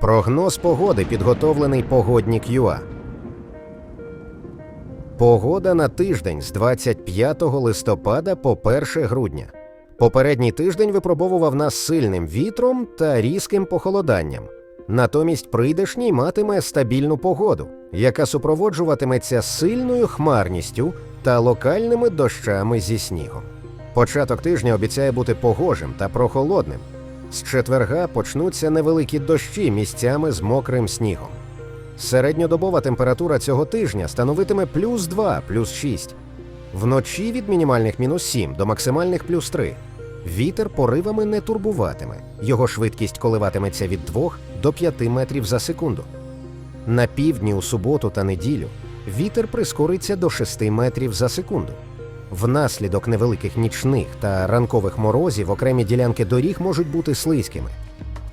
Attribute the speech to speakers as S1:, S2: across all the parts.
S1: Прогноз погоди підготовлений погоднік ЮА. Погода на тиждень з 25 листопада по 1 грудня. Попередній тиждень випробовував нас сильним вітром та різким похолоданням. Натомість прийдешній матиме стабільну погоду, яка супроводжуватиметься сильною хмарністю та локальними дощами зі снігом. Початок тижня обіцяє бути погожим та прохолодним. З четверга почнуться невеликі дощі місцями з мокрим снігом. Середньодобова температура цього тижня становитиме плюс 2, плюс 6. Вночі від мінімальних мінус 7 до максимальних плюс 3. Вітер поривами не турбуватиме. Його швидкість коливатиметься від 2 до 5 метрів за секунду. На півдні у суботу та неділю вітер прискориться до 6 метрів за секунду. Внаслідок невеликих нічних та ранкових морозів окремі ділянки доріг можуть бути слизькими.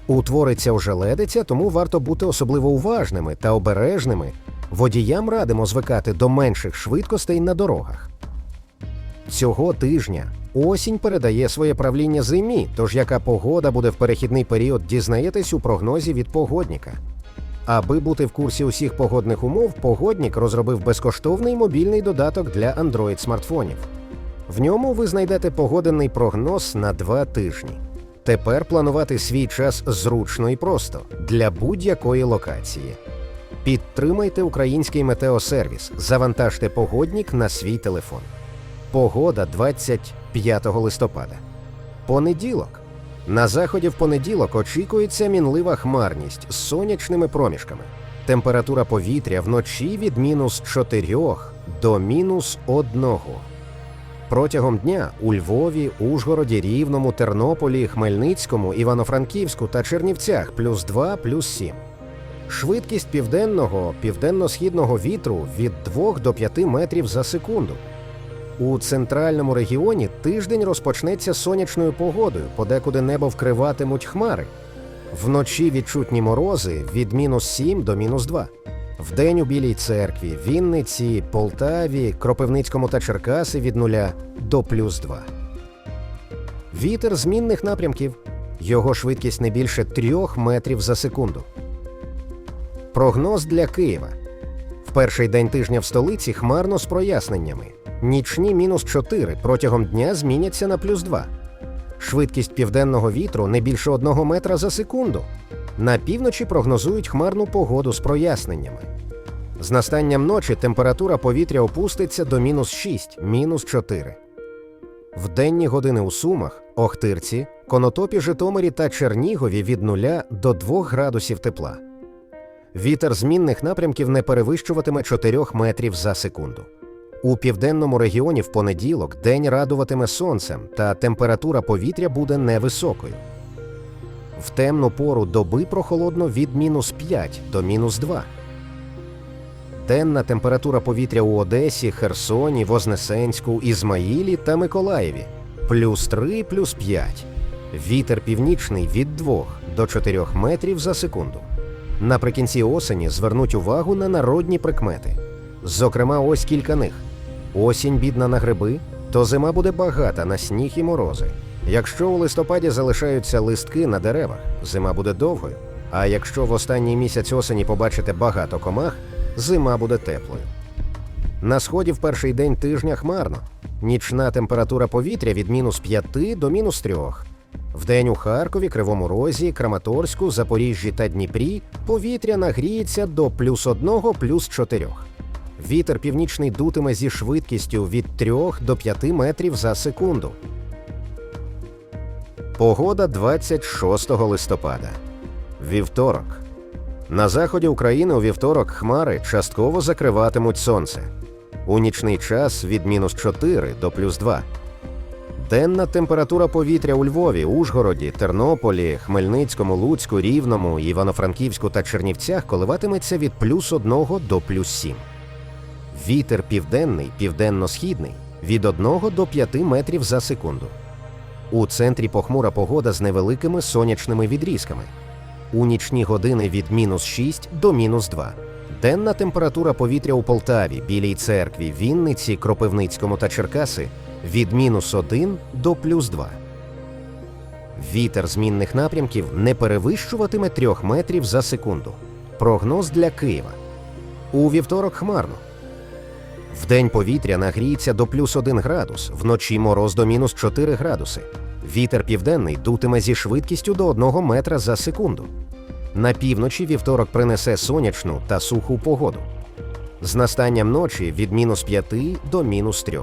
S1: Утвориться ожеледиця, тому варто бути особливо уважними та обережними. Водіям радимо звикати до менших швидкостей на дорогах. Цього тижня осінь передає своє правління зимі, тож яка погода буде в перехідний період, дізнаєтесь у прогнозі від погодника. Аби бути в курсі усіх погодних умов, погодник розробив безкоштовний мобільний додаток для Android смартфонів. В ньому ви знайдете погодинний прогноз на два тижні. Тепер планувати свій час зручно і просто для будь-якої локації. Підтримайте український метеосервіс, завантажте погодник на свій телефон. Погода 25 листопада. Понеділок. На заході в понеділок очікується мінлива хмарність з сонячними проміжками. Температура повітря вночі від мінус 4 до мінус 1. Протягом дня у Львові, Ужгороді, Рівному, Тернополі, Хмельницькому, Івано-Франківську та Чернівцях плюс 2, плюс 7. Швидкість південного, південно-східного вітру від 2 до 5 метрів за секунду. У центральному регіоні тиждень розпочнеться сонячною погодою, подекуди небо вкриватимуть хмари. Вночі відчутні морози від мінус 7 до мінус 2. Вдень у Білій церкві, Вінниці, Полтаві, Кропивницькому та Черкаси від 0 до плюс 2. Вітер змінних напрямків. Його швидкість не більше 3 метрів за секунду. Прогноз для Києва. В перший день тижня в столиці хмарно з проясненнями. Нічні мінус 4 протягом дня зміняться на плюс 2. Швидкість південного вітру не більше 1 метра за секунду. На півночі прогнозують хмарну погоду з проясненнями. З настанням ночі температура повітря опуститься до мінус 6, мінус 4. В денні години у Сумах, Охтирці, Конотопі, Житомирі та Чернігові від 0 до 2 градусів тепла. Вітер змінних напрямків не перевищуватиме 4 метрів за секунду. У південному регіоні в понеділок день радуватиме сонцем, та температура повітря буде невисокою. В темну пору доби прохолодно від мінус 5 до мінус 2. Денна температура повітря у Одесі, Херсоні, Вознесенську, Ізмаїлі та Миколаєві плюс 3, плюс 5. Вітер північний від 2 до 4 метрів за секунду. Наприкінці осені звернуть увагу на народні прикмети. Зокрема, ось кілька них: осінь бідна на гриби, то зима буде багата на сніг і морози. Якщо у листопаді залишаються листки на деревах, зима буде довгою. А якщо в останній місяць осені побачите багато комах, зима буде теплою. На сході в перший день тижня хмарно. Нічна температура повітря від мінус 5 до мінус 3. Вдень у Харкові, Кривому Розі, Краматорську, Запоріжжі та Дніпрі повітря нагріється до плюс 1, плюс 4. Вітер північний дутиме зі швидкістю від 3 до 5 метрів за секунду. Погода 26 листопада. Вівторок. На заході України у вівторок хмари частково закриватимуть сонце. У нічний час від мінус 4 до плюс 2. Денна температура повітря у Львові, Ужгороді, Тернополі, Хмельницькому, Луцьку, Рівному, Івано-Франківську та Чернівцях коливатиметься від плюс 1 до плюс 7. Вітер південний, південно-східний від 1 до 5 метрів за секунду. У центрі похмура погода з невеликими сонячними відрізками. У нічні години від мінус 6 до мінус 2. Денна температура повітря у Полтаві, Білій церкві, Вінниці, Кропивницькому та Черкаси від мінус 1 до плюс 2. Вітер змінних напрямків не перевищуватиме 3 метрів за секунду. Прогноз для Києва. У вівторок хмарно. Вдень повітря нагріється до плюс 1 градус, вночі мороз до мінус 4 градуси. Вітер південний дутиме зі швидкістю до 1 метра за секунду. На півночі вівторок принесе сонячну та суху погоду. З настанням ночі від мінус 5 до мінус 3.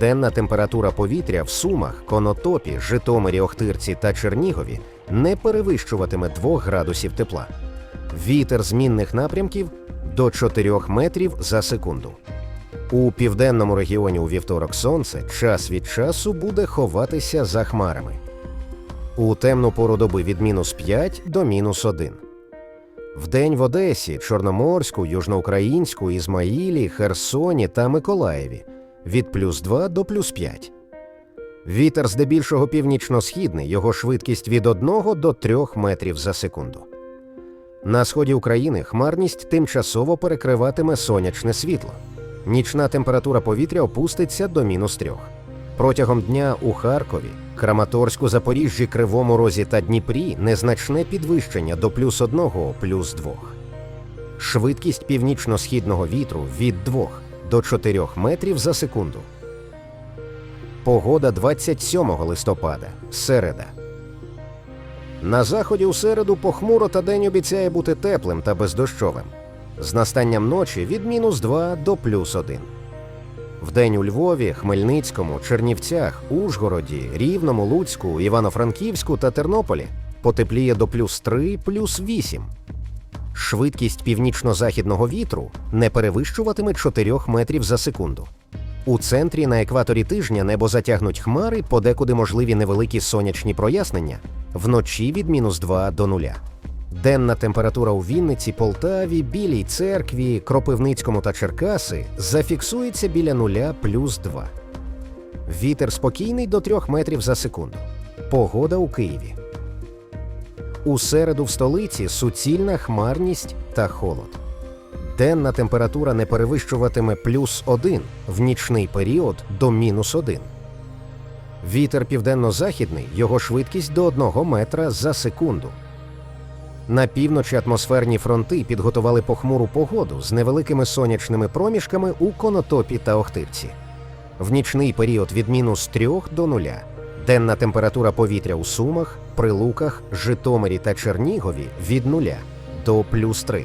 S1: Денна температура повітря в Сумах, Конотопі, Житомирі, Охтирці та Чернігові не перевищуватиме 2 градусів тепла. Вітер змінних напрямків до 4 метрів за секунду. У південному регіоні у вівторок сонце час від часу буде ховатися за хмарами. У темну пору доби від мінус 5 до мінус 1. Вдень в Одесі, Чорноморську, Южноукраїнську, Ізмаїлі, Херсоні та Миколаєві від плюс 2 до плюс 5. Вітер здебільшого північно-східний, його швидкість від 1 до 3 метрів за секунду. На сході України хмарність тимчасово перекриватиме сонячне світло. Нічна температура повітря опуститься до мінус 3. Протягом дня у Харкові, Краматорську, Запоріжжі, Кривому Розі та Дніпрі незначне підвищення до плюс 1, плюс 2. Швидкість північно-східного вітру від 2 до 4 метрів за секунду. Погода 27 листопада. Середа. На заході у середу похмуро та день обіцяє бути теплим та бездощовим. З настанням ночі від мінус 2 до плюс 1. Вдень у Львові, Хмельницькому, Чернівцях, Ужгороді, Рівному, Луцьку, Івано-Франківську та Тернополі потепліє до плюс 3, плюс 8. Швидкість північно-західного вітру не перевищуватиме 4 метрів за секунду. У центрі на екваторі тижня небо затягнуть хмари, подекуди можливі невеликі сонячні прояснення, вночі від мінус 2 до 0. Денна температура у Вінниці, Полтаві, Білій церкві, Кропивницькому та Черкаси зафіксується біля нуля плюс 2. Вітер спокійний до 3 метрів за секунду. Погода у Києві. У середу в столиці суцільна хмарність та холод. Денна температура не перевищуватиме плюс 1 в нічний період до мінус 1. Вітер південно-західний, його швидкість до 1 метра за секунду. На півночі атмосферні фронти підготували похмуру погоду з невеликими сонячними проміжками у Конотопі та Охтирці. В нічний період від мінус 3 до 0. Денна температура повітря у Сумах, Прилуках, Житомирі та Чернігові від 0 до плюс 3.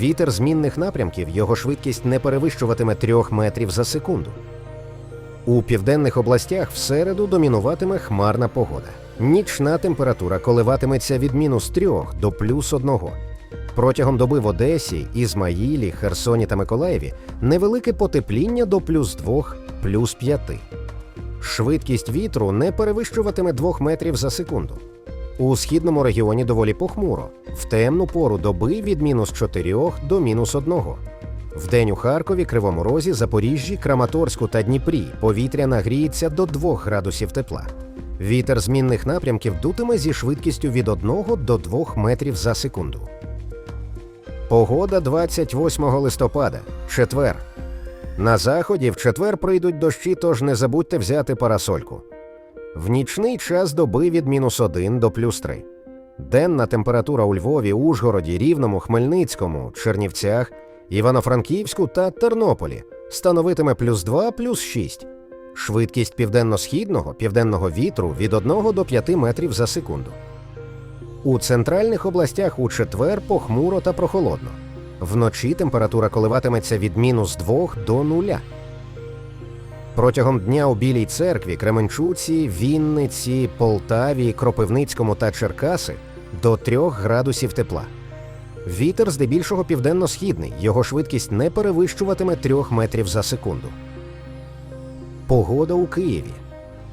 S1: Вітер змінних напрямків його швидкість не перевищуватиме 3 метрів за секунду. У південних областях в середу домінуватиме хмарна погода. Нічна температура коливатиметься від мінус 3 до плюс 1. Протягом доби в Одесі, Ізмаїлі, Херсоні та Миколаєві невелике потепління до плюс 2, плюс 5. Швидкість вітру не перевищуватиме 2 метрів за секунду. У східному регіоні доволі похмуро, в темну пору доби від мінус 4 до мінус 1. Вдень у Харкові, Кривому Розі, Запоріжжі, Краматорську та Дніпрі повітря нагріється до 2 градусів тепла. Вітер змінних напрямків дутиме зі швидкістю від 1 до 2 метрів за секунду. Погода 28 листопада, четвер. На заході в четвер прийдуть дощі, тож не забудьте взяти парасольку. В нічний час доби від мінус 1 до плюс 3. Денна температура у Львові, Ужгороді, Рівному, Хмельницькому, Чернівцях, Івано-Франківську та Тернополі становитиме плюс 2 плюс 6. Швидкість південно-східного південного вітру від 1 до 5 метрів за секунду. У центральних областях у четвер похмуро та прохолодно. Вночі температура коливатиметься від мінус 2 до 0. Протягом дня у Білій церкві, Кременчуці, Вінниці, Полтаві, Кропивницькому та Черкаси до 3 градусів тепла. Вітер здебільшого південно-східний, його швидкість не перевищуватиме 3 метрів за секунду. Погода у Києві.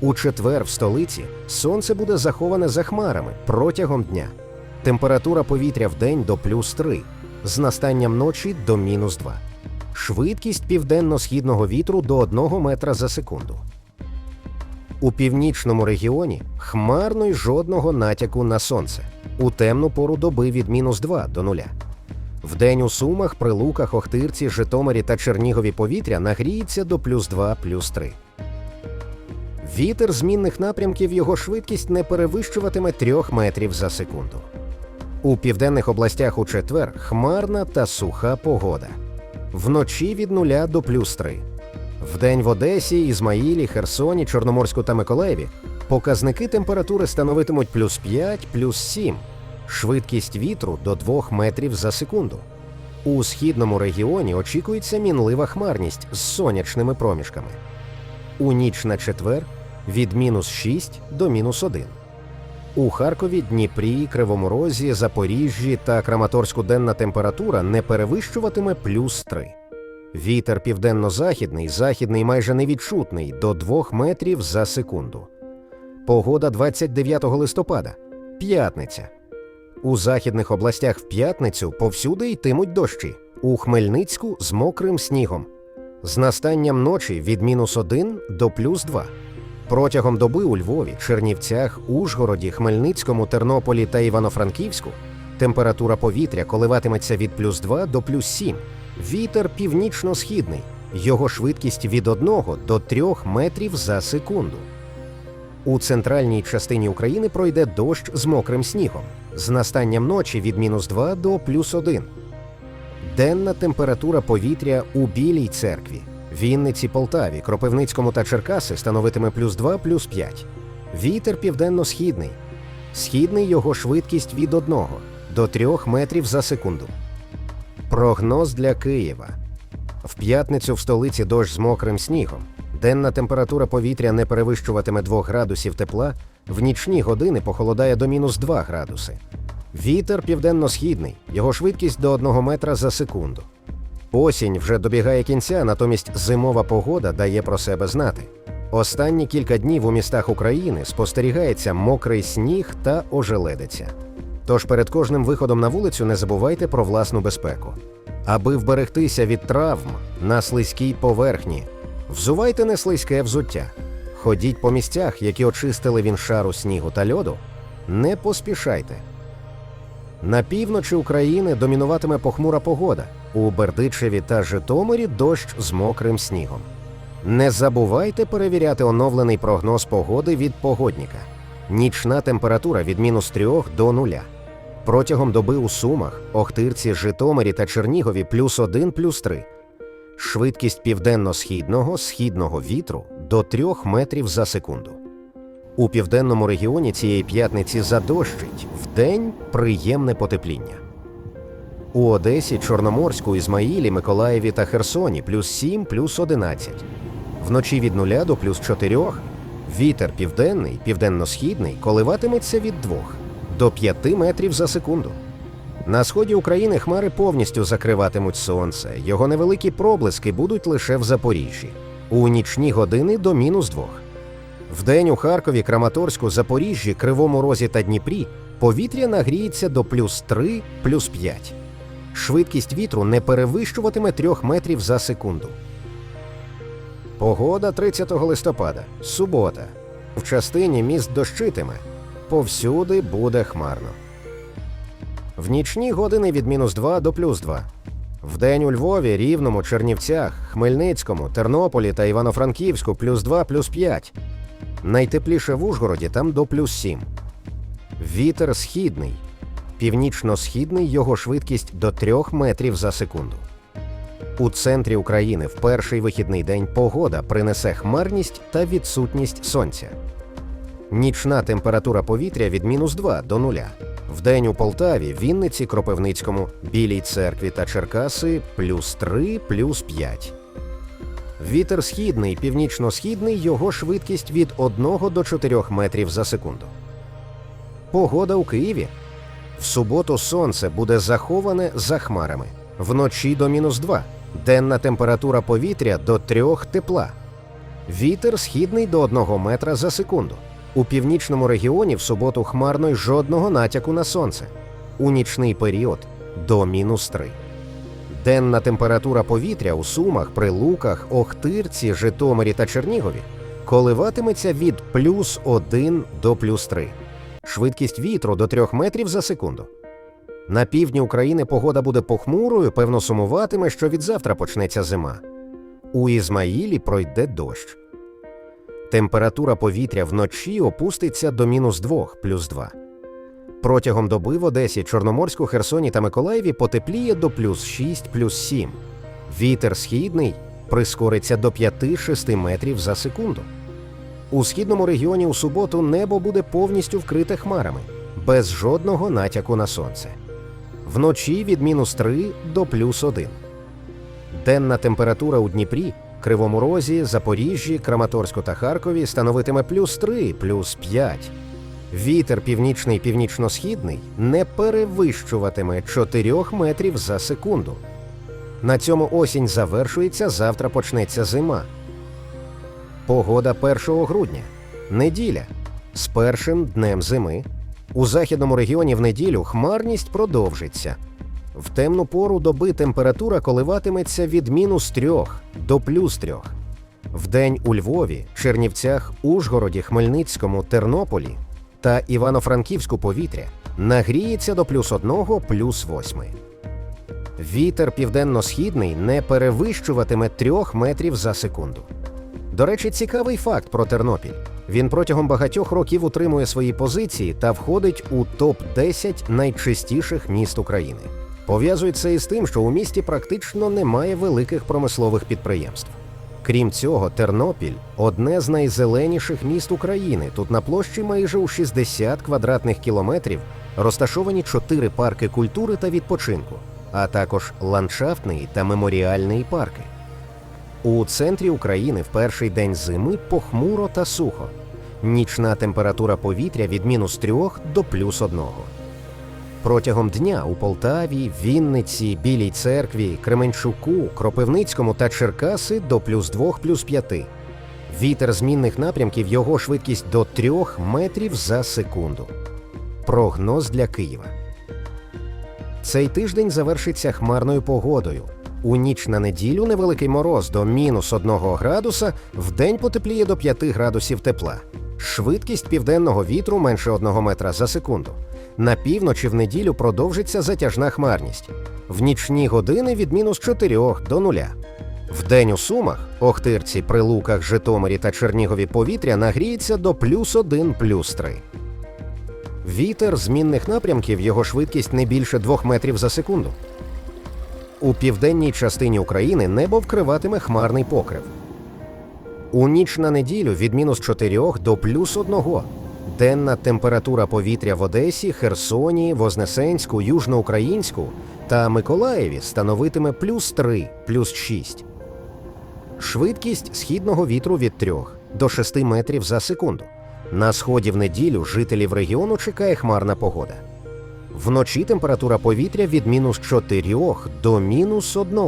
S1: У четвер в столиці сонце буде заховане за хмарами протягом дня. Температура повітря в день до плюс 3, з настанням ночі до мінус 2. Швидкість південно-східного вітру до 1 метра за секунду. У північному регіоні хмарно й жодного натяку на сонце. У темну пору доби від мінус 2 до 0. Вдень у Сумах, Прилуках, Охтирці, Житомирі та Чернігові повітря нагріється до плюс 2 плюс 3. Вітер змінних напрямків його швидкість не перевищуватиме 3 метрів за секунду. У південних областях у четвер хмарна та суха погода. Вночі від 0 до плюс 3. Вдень в Одесі, Ізмаїлі, Херсоні, Чорноморську та Миколаєві показники температури становитимуть плюс 5, плюс 7, швидкість вітру до 2 метрів за секунду. У східному регіоні очікується мінлива хмарність з сонячними проміжками. У ніч на четвер від мінус 6 до мінус 1. У Харкові, Дніпрі, Кривому Розі, Запоріжжі та Краматорську денна температура не перевищуватиме плюс 3. Вітер південно-західний, західний майже невідчутний до 2 метрів за секунду. Погода 29 листопада. П'ятниця. У західних областях в п'ятницю повсюди йтимуть дощі. У Хмельницьку з мокрим снігом. З настанням ночі від мінус 1 до плюс 2. Протягом доби у Львові, Чернівцях, Ужгороді, Хмельницькому, Тернополі та Івано-Франківську температура повітря коливатиметься від плюс 2 до плюс 7. Вітер північно-східний. Його швидкість від 1 до 3 метрів за секунду. У центральній частині України пройде дощ з мокрим снігом. З настанням ночі від мінус 2 до плюс 1. Денна температура повітря у Білій церкві, Вінниці, Полтаві, Кропивницькому та Черкаси становитиме плюс 2, плюс 5. Вітер південно-східний. Східний його швидкість від 1 до 3 метрів за секунду. Прогноз для Києва. В п'ятницю в столиці дощ з мокрим снігом. Денна температура повітря не перевищуватиме 2 градусів тепла, в нічні години похолодає до мінус 2 градуси. Вітер південно-східний, його швидкість до 1 метра за секунду. Осінь вже добігає кінця, натомість зимова погода дає про себе знати. Останні кілька днів у містах України спостерігається мокрий сніг та ожеледиця. Тож перед кожним виходом на вулицю не забувайте про власну безпеку. Аби вберегтися від травм на слизькій поверхні, взувайте не слизьке взуття. Ходіть по місцях, які очистили він шару снігу та льоду. Не поспішайте. На півночі України домінуватиме похмура погода. У Бердичеві та Житомирі дощ з мокрим снігом. Не забувайте перевіряти оновлений прогноз погоди від погодніка. Нічна температура від мінус 3 до нуля. Протягом доби у Сумах, Охтирці, Житомирі та Чернігові плюс 1, плюс 3. Швидкість південно-східного східного вітру до 3 метрів за секунду. У південному регіоні цієї п'ятниці задощить вдень приємне потепління. У Одесі, Чорноморську, Ізмаїлі, Миколаєві та Херсоні плюс 7, плюс 11. Вночі від 0 до плюс 4. Вітер південний, південно-східний коливатиметься від 2 до 5 метрів за секунду. На сході України хмари повністю закриватимуть сонце. Його невеликі проблиски будуть лише в Запоріжжі. У нічні години до мінус 2. Вдень у Харкові, Краматорську, Запоріжжі, Кривому Розі та Дніпрі повітря нагріється до плюс 3, плюс 5. Швидкість вітру не перевищуватиме 3 метрів за секунду. Погода 30 листопада. Субота. В частині міст дощитиме. Повсюди буде хмарно. В нічні години від мінус 2 до плюс 2. Вдень у Львові, Рівному, Чернівцях, Хмельницькому, Тернополі та Івано-Франківську плюс 2, плюс 5. Найтепліше в Ужгороді там до плюс 7. Вітер східний. Північно-східний його швидкість до 3 метрів за секунду. У центрі України в перший вихідний день погода принесе хмарність та відсутність сонця. Нічна температура повітря від мінус 2 до 0. Вдень у Полтаві, Вінниці, Кропивницькому, Білій церкві та Черкаси плюс 3, плюс 5. Вітер східний, північно-східний, його швидкість від 1 до 4 метрів за секунду. Погода у Києві. В суботу сонце буде заховане за хмарами. Вночі до мінус 2. Денна температура повітря до 3 тепла. Вітер східний до 1 метра за секунду. У північному регіоні в суботу хмарно й жодного натяку на сонце. У нічний період до мінус 3. Денна температура повітря у Сумах, Прилуках, Охтирці, Житомирі та Чернігові коливатиметься від плюс 1 до плюс 3. Швидкість вітру до 3 метрів за секунду. На півдні України погода буде похмурою, певно, сумуватиме, що від завтра почнеться зима. У Ізмаїлі пройде дощ. Температура повітря вночі опуститься до мінус 2 плюс 2. Протягом доби в Одесі, Чорноморську, Херсоні та Миколаєві потепліє до плюс 6 плюс 7. Вітер східний прискориться до 5-6 метрів за секунду. У східному регіоні у суботу небо буде повністю вкрите хмарами, без жодного натяку на сонце. Вночі від мінус 3 до плюс 1. Денна температура у Дніпрі, Кривому Розі, Запоріжжі, Краматорську та Харкові становитиме плюс 3, плюс 5. Вітер північний північно-східний не перевищуватиме 4 метрів за секунду. На цьому осінь завершується, завтра почнеться зима. Погода 1 грудня. Неділя. З першим днем зими. У західному регіоні в неділю хмарність продовжиться. В темну пору доби температура коливатиметься від мінус 3 до плюс 3. Вдень у Львові, Чернівцях, Ужгороді, Хмельницькому, Тернополі та Івано-Франківську повітря нагріється до плюс 1 плюс 8. Вітер південно-східний не перевищуватиме 3 метрів за секунду. До речі, цікавий факт про Тернопіль. Він протягом багатьох років утримує свої позиції та входить у топ-10 найчистіших міст України. Пов'язують це із тим, що у місті практично немає великих промислових підприємств. Крім цього, Тернопіль одне з найзеленіших міст України. Тут на площі майже у 60 квадратних кілометрів розташовані чотири парки культури та відпочинку, а також ландшафтний та меморіальний парки. У центрі України в перший день зими похмуро та сухо. Нічна температура повітря від мінус 3 до плюс 1. Протягом дня у Полтаві, Вінниці, Білій церкві, Кременчуку, Кропивницькому та Черкаси до плюс 2 плюс 5. Вітер змінних напрямків його швидкість до 3 метрів за секунду. Прогноз для Києва. Цей тиждень завершиться хмарною погодою. У ніч на неділю невеликий мороз до мінус 1 градуса, вдень потепліє до 5 градусів тепла. Швидкість південного вітру менше 1 метра за секунду. На півночі в неділю продовжиться затяжна хмарність. В нічні години від мінус 4 до нуля. Вдень у Сумах, Охтирці, Прилуках, Житомирі та Чернігові повітря нагріється до плюс 1 плюс 3. Вітер змінних напрямків його швидкість не більше 2 метрів за секунду. У південній частині України небо вкриватиме хмарний покрив. У ніч на неділю від мінус 4 до плюс 1. Денна температура повітря в Одесі, Херсоні, Вознесенську, Южноукраїнську та Миколаєві становитиме плюс 3, плюс 6. Швидкість східного вітру від 3 до 6 метрів за секунду. На сході в неділю жителів регіону чекає хмарна погода. Вночі температура повітря від мінус 4 до мінус 1.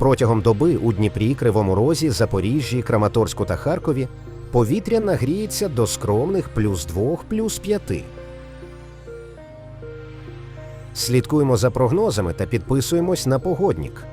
S1: Протягом доби у Дніпрі, Кривому Розі, Запоріжжі, Краматорську та Харкові повітря нагріється до скромних плюс 2 плюс 5. Слідкуємо за прогнозами та підписуємось на погоднік.